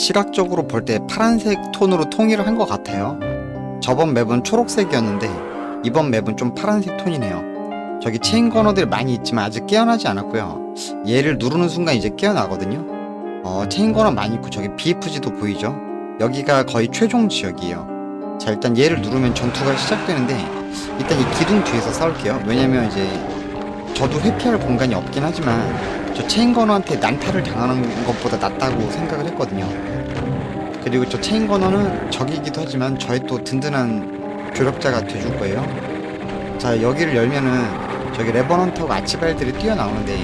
시각적으로 볼 때 파란색 톤으로 통일을 한 것 같아요. 저번 맵은 초록색이었는데 이번 맵은 좀 파란색 톤이네요. 저기 체인 건어들 많이 있지만 아직 깨어나지 않았고요. 얘를 누르는 순간 이제 깨어나거든요. 어, 체인 건어 많이 있고 저기 BFG도 보이죠? 여기가 거의 최종 지역이에요. 자 일단 얘를 누르면 전투가 시작되는데 일단 이 기둥 뒤에서 싸울게요. 왜냐면 이제 저도 회피할 공간이 없긴 하지만 저 체인 건어한테 난타를 당하는 것보다 낫다고 생각을 했거든요. 그리고 저 체인 건어는 적이기도 하지만 저의 또 든든한 조력자가 돼줄 거예요. 자 여기를 열면은 저기 레버넌트하고 아치발들이 뛰어나오는데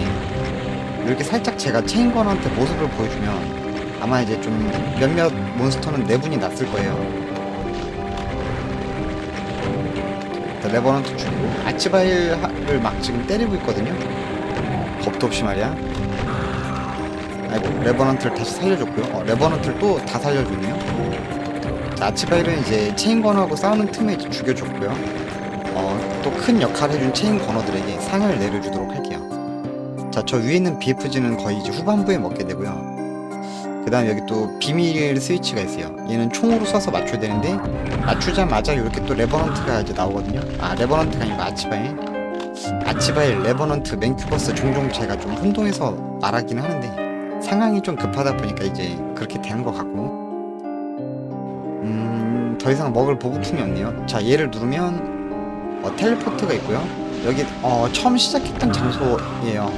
이렇게 살짝 제가 체인 건어한테 모습을 보여주면 아마 이제 좀 몇몇 몬스터는 내분이 났을 거예요. 자, 레버넌트 죽이고 아치바일을 막 지금 때리고 있거든요. 겁도 없이 말이야. 아이고 레버넌트를 다시 살려줬고요. 어, 레버넌트를 또 다 살려줬네요. 자, 아치바일은 이제 체인 건어하고 싸우는 틈에 이제 죽여줬고요. 어, 또 큰 역할을 해준 체인 건어들에게 상을 내려주도록 할게요. 자, 저 위에 있는 BFG는 거의 이제 후반부에 먹게 되고요. 그 다음 여기 또 비밀 스위치가 있어요. 얘는 총으로 쏴서 맞춰야 되는데 맞추자마자 이렇게 또 레버넌트가 이제 나오거든요. 아 레버넌트가 아니고 아치바일. 아치바일, 레버넌트, 맨큐버스 종종 제가 좀 혼동해서 말하긴 하는데 상황이 좀 급하다 보니까 이제 그렇게 되는 것 같고 음, 더 이상 먹을 보급품이 없네요. 자, 얘를 누르면 어, 텔레포트가 있고요. 여기 어, 처음 시작했던 장소예요.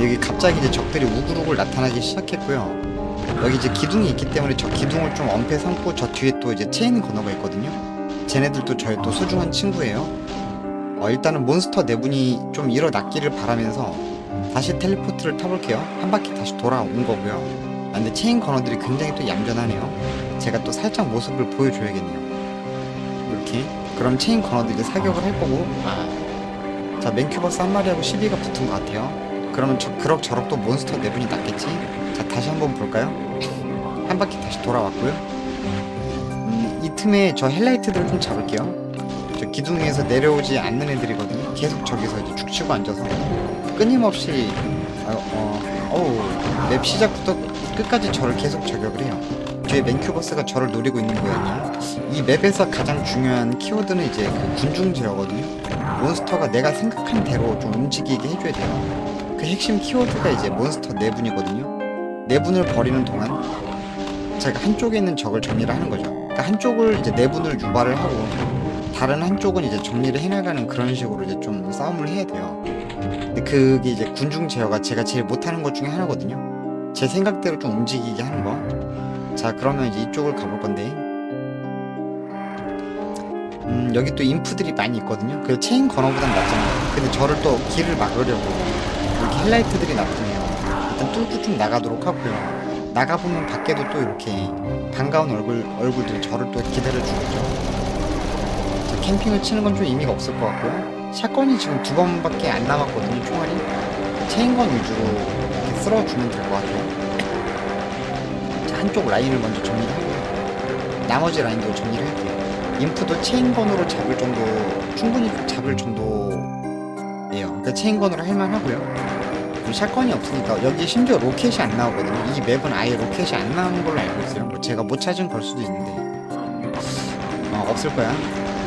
여기 갑자기 이제 적들이 우글우글 나타나기 시작했고요. 여기 이제 기둥이 있기 때문에 저 기둥을 좀 엄폐 삼고 저 뒤에 또 이제 체인 건너가 있거든요. 쟤네들도 저의 또 소중한 친구예요. 어, 일단은 몬스터 네 분이 좀 일어났기를 바라면서 다시 텔레포트를 타볼게요. 한 바퀴 다시 돌아온 거고요. 아, 근데 체인 건어들이 굉장히 또 얌전하네요. 제가 또 살짝 모습을 보여줘야겠네요. 이렇게. 그럼 체인 건어들이 사격을 할 거고, 아. 자, 맨큐버스 한 마리하고 시비가 붙은 것 같아요. 그러면 저, 그럭저럭 또 몬스터 네 분이 낫겠지? 자, 다시 한번 볼까요? 한 바퀴 다시 돌아왔고요. 음, 이 틈에 저 헬라이트들을 좀 잡을게요. 저 기둥 위에서 내려오지 않는 애들이거든요. 계속 저기서 이제 죽치고 앉아서 끊임없이 어, 어, 어우 맵 시작부터 끝까지 저를 계속 저격을 해요. 뒤에 맨큐버스가 저를 노리고 있는 모양이야. 이 맵에서 가장 중요한 키워드는 이제 그 군중 제어거든요. 몬스터가 내가 생각한 대로 좀 움직이게 해줘야 돼요. 그 핵심 키워드가 이제 몬스터 내분이거든요. 내분을 버리는 동안 제가 한쪽에 있는 적을 정리를 하는 거죠. 그러니까 한쪽을 이제 내분을 유발을 하고 다른 한쪽은 이제 정리를 해나가는 그런 식으로 이제 좀 싸움을 해야 돼요. 근데 그게 이제 군중 제어가 제가 제일 못하는 것 중에 하나거든요. 제 생각대로 좀 움직이게 하는 거. 자, 그러면 이제 이쪽을 가볼 건데. 음, 여기 또 인프들이 많이 있거든요. 그 체인 건어보단 낫잖아요. 근데 저를 또 길을 막으려고 이렇게 헬라이트들이 나쁘네요. 일단 뚫고 좀 나가도록 하고요. 나가보면 밖에도 또 이렇게 반가운 얼굴, 얼굴들이 저를 또 기다려주겠죠. 자, 캠핑을 치는 건 좀 의미가 없을 것 같고요. 샷건이 지금 두 번밖에 안 남았거든요, 총알이. 체인건 위주로 이렇게 쓸어주면 될 것 같아요. 자, 한쪽 라인을 먼저 정리를 하고요. 나머지 라인도 정리를 할게요. 인프도 체인건으로 잡을 정도, 충분히 잡을 정도예요. 그러니까 체인건으로 할만하고요. 샷건이 없으니까 여기 심지어 로켓이 안 나오거든요. 이 맵은 아예 로켓이 안 나오는 걸로 알고 있어요. 뭐 제가 못 찾은 걸 수도 있는데 어, 없을 거야.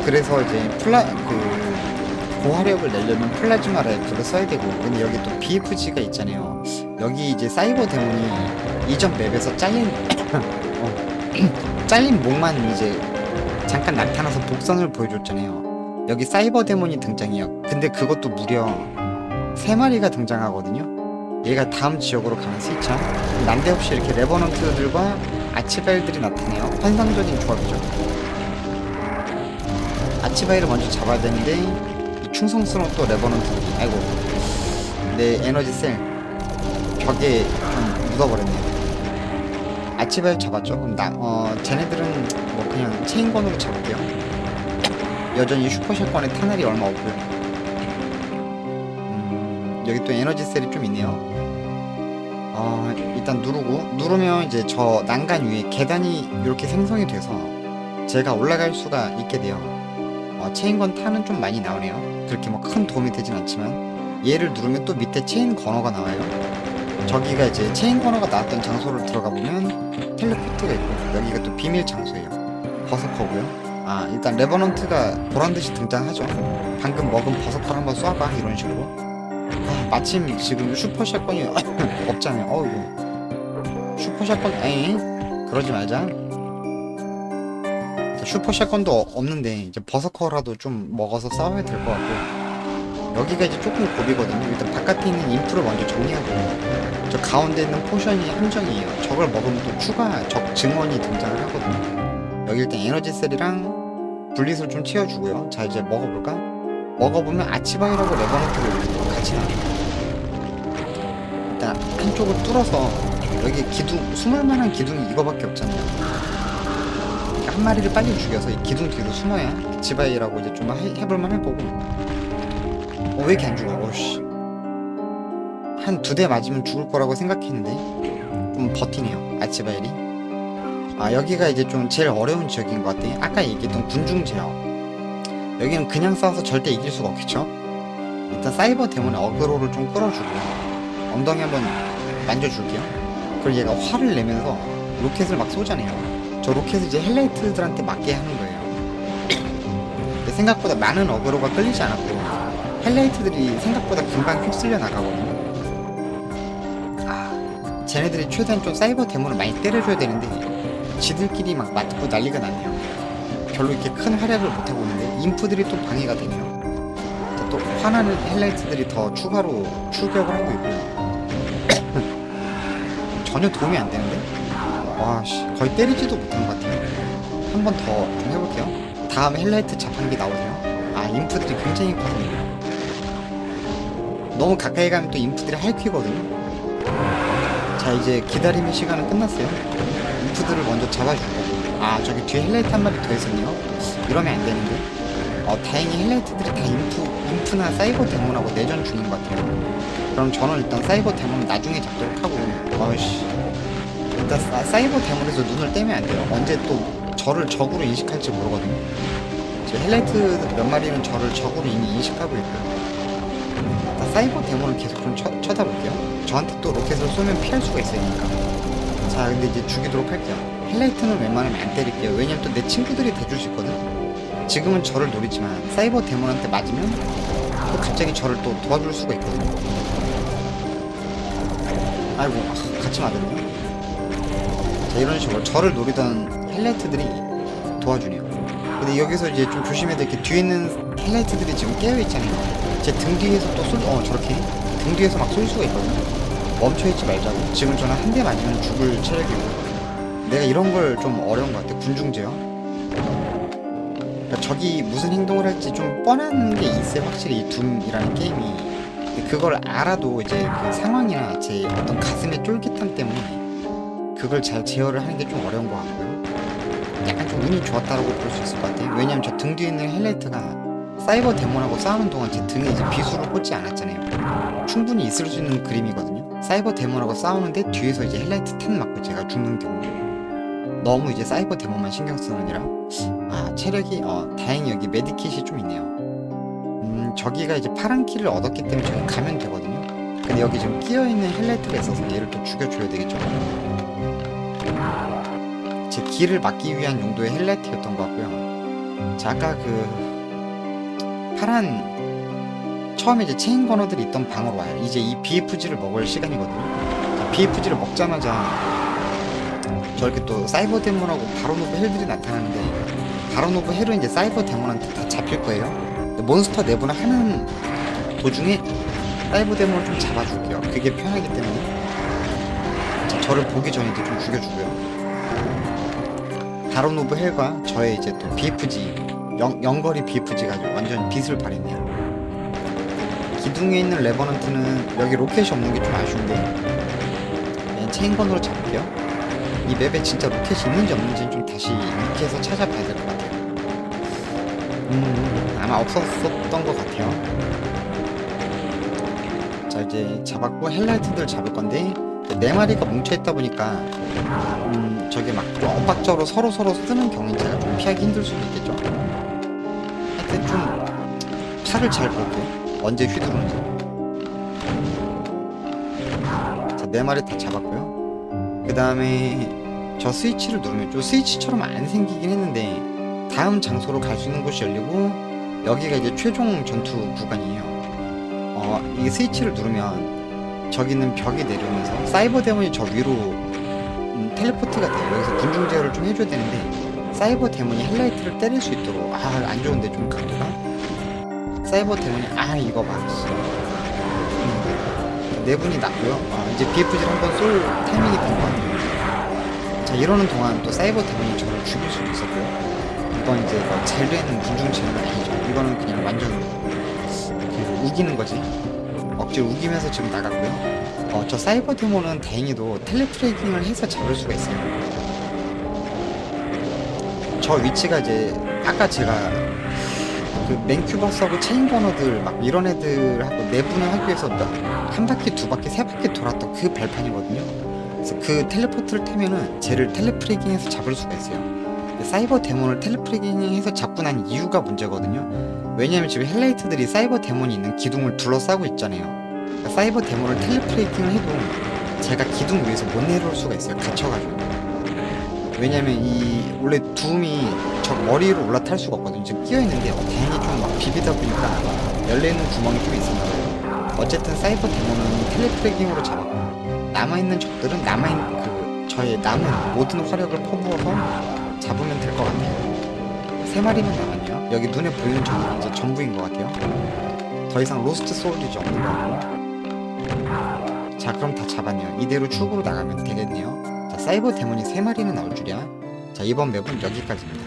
그래서 이제 플라 그 고화력을 내려면 플라즈마 라이프를 써야 되고 근데 여기 또 BFG가 있잖아요. 여기 이제 사이버 데몬이 이전 맵에서 잘린 어, 잘린 목만 이제 잠깐 나타나서 복선을 보여줬잖아요. 여기 사이버 데몬이 등장해요. 근데 그것도 무려 세 마리가 등장하거든요. 얘가 다음 지역으로 가는 스위차. 난데없이 이렇게 레버넌트들과 아치바일들이 나타나요. 환상적인 조합이죠. 아치바일을 먼저 잡아야 되는데 이 충성스러운 또 레버넌트들이 아이고 내 에너지 셀 벽에 좀 묻어버렸네요. 아치바일 잡았죠. 그럼 나, 어, 쟤네들은 뭐 그냥 체인건으로 잡을게요. 여전히 슈퍼샷건에 탄알이 얼마 없고요. 음, 여기 또 에너지 셀이 좀 있네요. 어, 일단 누르고 누르면 이제 저 난간 위에 계단이 이렇게 생성이 돼서 제가 올라갈 수가 있게 돼요. 어, 체인건 타는 좀 많이 나오네요. 그렇게 뭐 큰 도움이 되진 않지만 얘를 누르면 또 밑에 체인 건어가 나와요. 저기가 이제 체인 코너가 나왔던 장소를 들어가 보면 텔레포트가 있고 여기가 또 비밀 장소예요. 버서커고요. 아 일단 레버넌트가 보란 듯이 등장하죠. 방금 먹은 버서커를 한번 쏴봐 이런 식으로. 아, 마침 지금 슈퍼 샷건이 없잖아요. 어이구 슈퍼 샷건 에이 그러지 말자. 자, 슈퍼 샷건도 어- 없는데 이제 버서커라도 좀 먹어서 싸워야 될 것 같고. 여기가 이제 조금 고비거든요. 일단 바깥에 있는 인프를 먼저 정리하고 저 가운데 있는 포션이 함정이에요. 저걸 먹으면 또 추가 적 증원이 등장을 하거든요. 여기 일단 에너지 셀이랑 분리술 좀 채워주고요. 자 이제 먹어볼까? 먹어보면 아치바이라고 레버넌트를 같이 나와요. 일단 한쪽을 뚫어서 여기 기둥 숨을 만한 기둥이 이거밖에 없잖아요. 한 마리를 빨리 죽여서 이 기둥 뒤로 숨어야 아치바이라고 이제 좀 해, 해볼만 해보고 어, 왜 이렇게 안 죽어? 어씨. 한 두 대 맞으면 죽을 거라고 생각했는데 좀 버티네요. 아치바일이. 아 여기가 이제 좀 제일 어려운 지역인 것 같아. 아까 얘기했던 군중 제어. 여기는 그냥 싸워서 절대 이길 수가 없겠죠. 일단 사이버 데몬의 어그로를 좀 끌어주고 엉덩이 한번 만져줄게요. 그리고 얘가 화를 내면서 로켓을 막 쏘잖아요. 저 로켓을 이제 헬라이트들한테 맞게 하는 거예요. 근데 생각보다 많은 어그로가 끌리지 않았고 헬라이트들이 생각보다 금방 휩쓸려 나가거든요. 아, 쟤네들이 최대한 좀 사이버 데몬을 많이 때려줘야 되는데 지들끼리 막 맞고 난리가 났네요. 별로 이렇게 큰 활약을 못하고 있는데 인프들이 또 방해가 되네요. 자, 또 화나는 헬라이트들이 더 추가로 출격을 하고 있고요. 전혀 도움이 안 되는데? 와씨 거의 때리지도 못한 것 같아요. 한 번더좀 해볼게요. 다음 헬라이트 자판기 나오세요. 아 인프들이 굉장히 커서요. 너무 가까이 가면 또 인프들이 할퀴거든요. 자 이제 기다림의 시간은 끝났어요. 인프들을 먼저 잡아줄 거고. 아 저기 뒤에 헬라이트 한 마리 더 있었네요. 이러면 안 되는데. 어 다행히 헬라이트들이 다 인프 인프나 사이버 데몬하고 내전 중인 것 같아요. 그럼 저는 일단 사이버 데몬 나중에 잡도록 하고. 어이씨. 일단 사, 사이버 데몬에서 눈을 떼면 안 돼요. 언제 또 저를 적으로 인식할지 모르거든요. 저 헬라이트 몇 마리는 저를 적으로 이미 인식하고 있고요. 일단 사이버 데몬을 계속 좀 쳐, 쳐다볼게요. 저한테 또 로켓을 쏘면 피할 수가 있으니까. 자, 근데 이제 죽이도록 할게요. 헬라이트는 웬만하면 안 때릴게요. 왜냐면 또 내 친구들이 대줄 수 있거든. 지금은 저를 노리지만 사이버 데몬한테 맞으면 또 갑자기 저를 또 도와줄 수가 있거든요. 아이고, 아, 같이 맞았네요. 자, 이런 식으로 저를 노리던 헬라이트들이 도와주네요. 근데 여기서 이제 좀 조심해야 될 게 뒤에 있는 헬라이트들이 지금 깨어 있잖아요. 제 등 뒤에서 또 쏠, 어, 저렇게 등 뒤에서 막 쏠 수가 있거든요. 멈춰있지 말자고. 지금 저는 한 대 맞으면 죽을 체력이고. 내가 이런 걸 좀 어려운 것 같아. 군중제요. 그러니까 적이 무슨 행동을 할지 좀 뻔한 게 있어요. 확실히 이 둠이라는 게임이. 그걸 알아도 이제 그 상황이나 제 어떤 가슴의 쫄깃함 때문에 그걸 잘 제어를 하는 게 좀 어려운 것 같고요. 약간 좀 운이 좋았다라고 볼 수 있을 것 같아요. 왜냐면 저 등 뒤에 있는 헬라이트가 사이버 데몬하고 싸우는 동안 제 등에 이제 비수를 꽂지 않았잖아요. 충분히 있을 수 있는 그림이거든요. 사이버 데몬하고 싸우는데 뒤에서 이제 헬라이트 탄 맞고 제가 죽는 경우. 너무 이제 사이버 데몬만 신경 쓰느니라. 아 체력이 어 다행히 여기 메디킷이 좀 있네요. 음 저기가 이제 파란 키를 얻었기 때문에 저기 가면 되거든요. 근데 여기 지금 끼어 있는 헬라이트가 있어서 얘를 또 죽여줘야 되겠죠. 제 길을 막기 위한 용도의 헬라이트였던 것 같고요. 자, 아까 그 파란 처음에 이제 체인 버너들이 있던 방으로 와요. 이제 이 BFG를 먹을 시간이거든요. 자, BFG를 먹자마자 저렇게 또 사이버 데몬하고 바로노브 헬들이 나타나는데 바로노브 헬은 이제 사이버 데몬한테 다 잡힐 거예요. 몬스터 내부나 하는 도중에 사이버 데몬을 좀 잡아줄게요. 그게 편하기 때문에 자, 저를 보기 전에 이제 좀 죽여주고요. 바로노브 헬과 저의 이제 또 BFG 영, 영거리 BFG가 완전 빛을 발했네요. 기둥에 있는 레버넌트는 여기 로켓이 없는 게 좀 아쉬운데 그냥 체인건으로 잡을게요. 이 맵에 진짜 로켓이 있는지 없는지 좀 다시 위키에서 찾아봐야 될 것 같아요. 음 아마 없었었던 것 같아요. 자 이제 잡았고 헬라이트들 잡을 건데 네 마리가 뭉쳐있다 보니까 음, 저게 막좀 엇박자로 서로 서로 쓰는 경우는 제가 좀 피하기 힘들 수도 있겠죠. 하여튼 좀 팔을 잘 볼게요. 언제 휘두르는지. 자, 다네 마리 다 잡았고요. 그 다음에 저 스위치를 누르면 좀 스위치처럼 안 생기긴 했는데 다음 장소로 갈 수 있는 곳이 열리고 여기가 이제 최종 전투 구간이에요. 어, 이 스위치를 누르면 저기 있는 벽이 내려오면서 사이버 데몬이 저 위로 음, 텔레포트가 돼요. 여기서 군중 제어를 좀 해줘야 되는데 사이버 데몬이 헬라이트를 때릴 수 있도록 아 안 좋은데 좀 각도가 사이버 데몬이 아 이거 맞았어. 음, 네 분이 났고요. 아, 이제 BFG를 한번 쏠 타이밍이 된 것 같아요. 자 이러는 동안 또 사이버 데몬이 저를 죽일 수도 있었고요. 이건 이제 뭐잘 되는 군중 제어는 아니죠. 이거는 그냥 완전 그 우기는 거지. 억지로 우기면서 지금 나갔고요. 어, 저 사이버 데모는 다행히도 텔레트레이킹을 해서 잡을 수가 있어요. 저 위치가 이제 아까 제가 그 맨큐버스하고 체인버너들 막 이런 애들하고 내분을 하기 위해서 몇- 한 바퀴, 두 바퀴, 세 바퀴 돌았던 그 발판이거든요. 그래서 그 텔레포트를 태면은 쟤를 텔레프레이킹해서 잡을 수가 있어요. 사이버 데몬을 텔레프레이킹해서 잡고 난 이유가 문제거든요. 왜냐면 지금 헬라이트들이 사이버 데몬이 있는 기둥을 둘러싸고 있잖아요. 그러니까 사이버 데몬을 텔레프레이킹을 해도 제가 기둥 위에서 못 내려올 수가 있어요. 갇혀가지고. 왜냐면 이 원래 둠이 저 머리 위로 올라탈 수가 없거든요. 지금 끼어 있는데 다행히 좀 막 비비다 보니까 열리는 구멍이 좀 있습니다. 어쨌든 사이버 데몬은 텔레프레깅으로 잡았고 남아 있는 적들은 남아 있는 그 저의 남은 모든 화력을 퍼부어서 잡으면 될 것 같아요. 세 마리만 남았네요. 여기 눈에 보이는 적이 이제 전부인 것 같아요. 더 이상 로스트 소울이지 없는 거 같고. 자 그럼 다 잡았네요. 이대로 출구로 나가면 되겠네요. 자 사이버 데몬이 세 마리는 나올 줄이야. 자 이번 맵은 여기까지입니다.